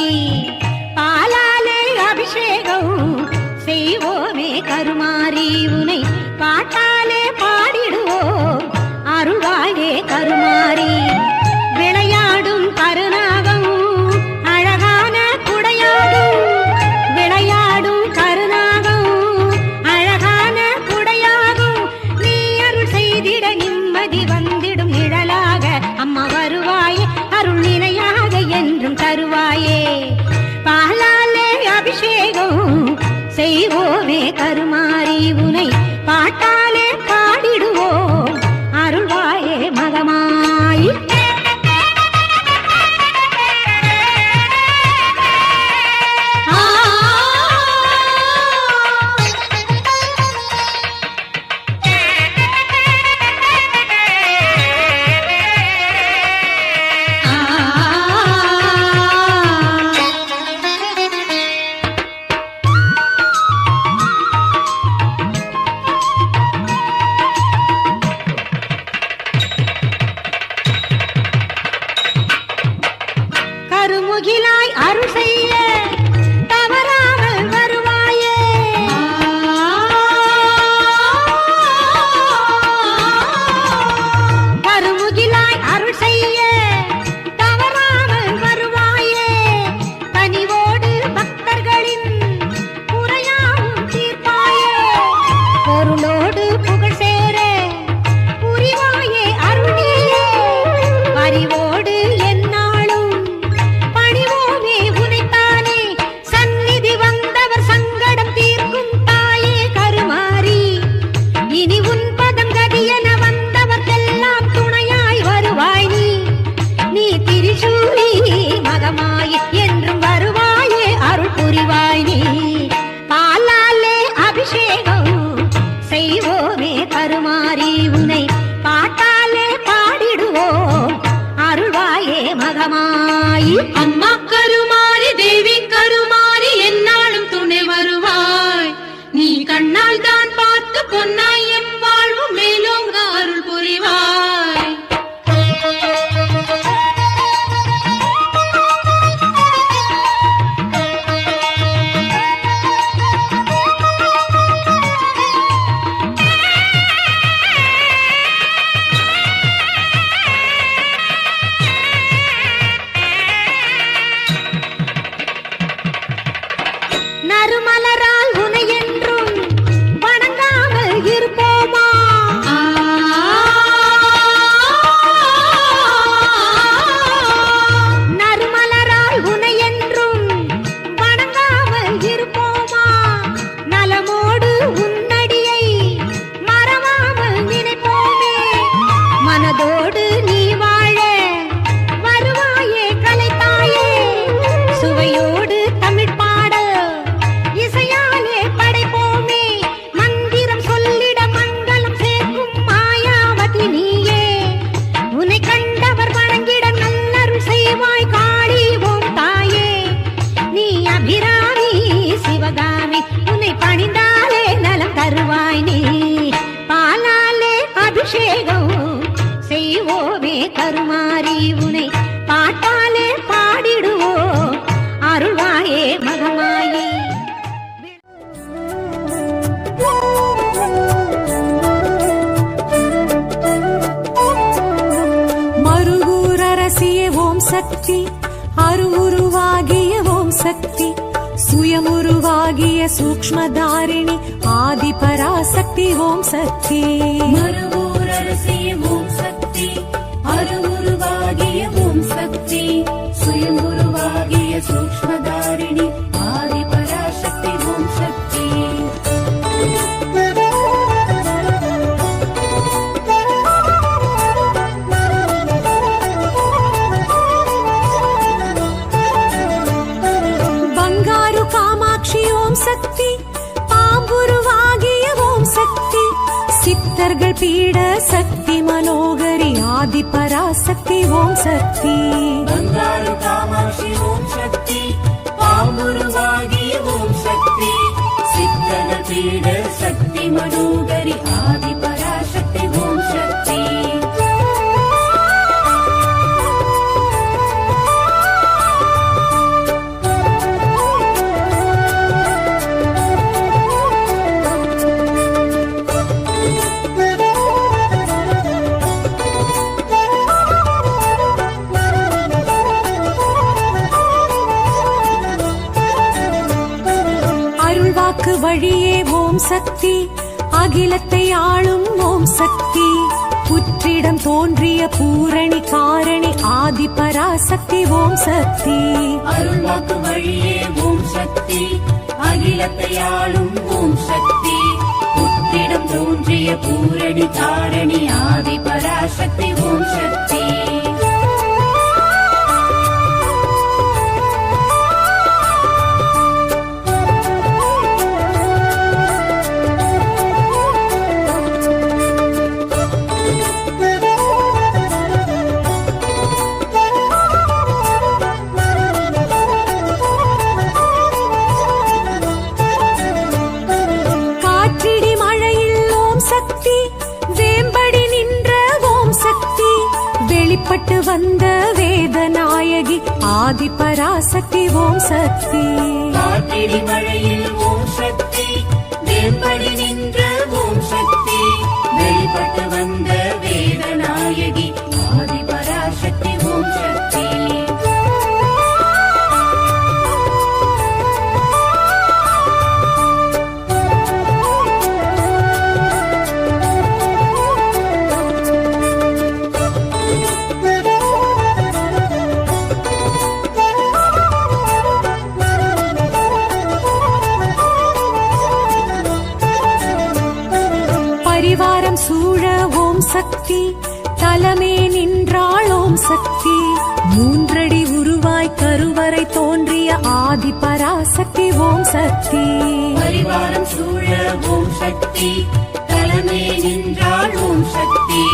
சொல்லி பாலாலே அபிஷேகம் செய்வோமே கருமாரி உனை பாட்டாலே பாடிடுவோம். அருவாயே உனை பாட்டாலே கண்ணால் தான் பார்த்து பொன்னாய் எம் வாழ்வு மேலோங்க அருள் புரிவார். சுயமுருவாகிய சூக்ஷ்மதாரிணி ஆதி பராசக்தி ஓம் சக்தி. ஓம் சக்தி அருவுருவாகிய ஓம் சக்தி சுயங்குருவாகிய சூக்ஷ்மதாரிணி பீட சக்தி மனோகரி ஆதி பராசக்தி ஓம் சக்தி. காமாட்சி ஓம் சக்தி. பாம்புருவாகிய ஓம் சக்தி. சித்தன பீட சக்தி மனோகரி ஆதி பராசக்தி ஓம் அருள்வாக்கு வழியே ஓம் சக்தி. அகிலத்தை ஆளும் ஓம் சக்தி. புற்றிடம் தோன்றிய பூரணி காரணி ஆதி பராசக்தி ஓம் சக்தி. அருள்வாக்கு வழியே ஓம் சக்தி. அகிலத்தை ஆளும் ஓம் சக்தி. புற்றிடம் தோன்றிய பூரணி காரணி ஆதி பராசக்தி ஓம் சக்தி. வெளிப்பட்டு வந்த வேதநாயகி ஆதி பராசக்தி ஓம் சக்தி. மழையில் ஓம் சக்தி நின்ற ஓம் சக்தி. வெளிப்பட்டு வந்த சக்தி. தலமே நின்றாளோம் சக்தி. மூன்றடி உருவாய் கருவறை தோன்றிய ஆதி பராசக்தி ஓம் சக்தி. பரிவாரம் சூழ ஓம் சக்தி. தலமே நின்றாள் ஓம் சக்தி.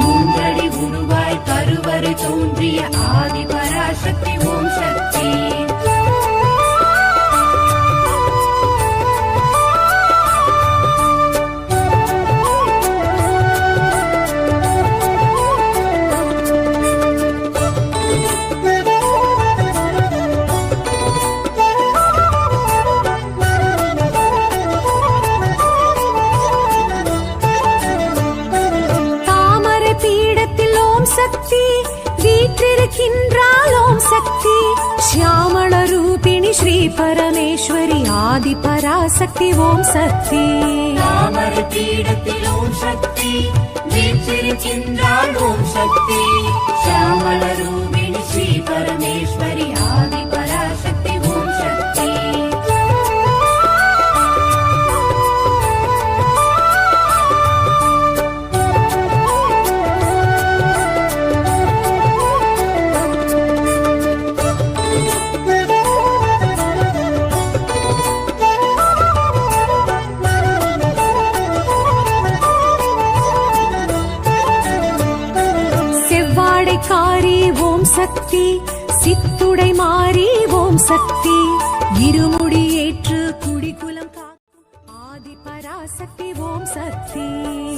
மூன்றடி உருவாய் கருவறை தோன்றிய ஆதி பராசக்தி ஓம் சக்தி. ஷியாமள ரூபிணி ஸ்ரீ பரமேஸ்வரி ஆதி பராசக்தி ஓம் சக்தி தாமரை பீடத்தில் ஓம் சக்தி சக்தி சித்துடை மாறி ஓம் சக்தி. இருமுடி ஏற்று குடிக்குலம் ஆதி பராசக்தி ஓம் சக்தி.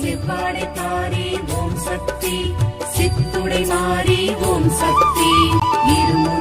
செவ்வாடைத்தாரி ஓம் சக்தி சித்துடை மாறி ஓம் சக்தி. இருமுடி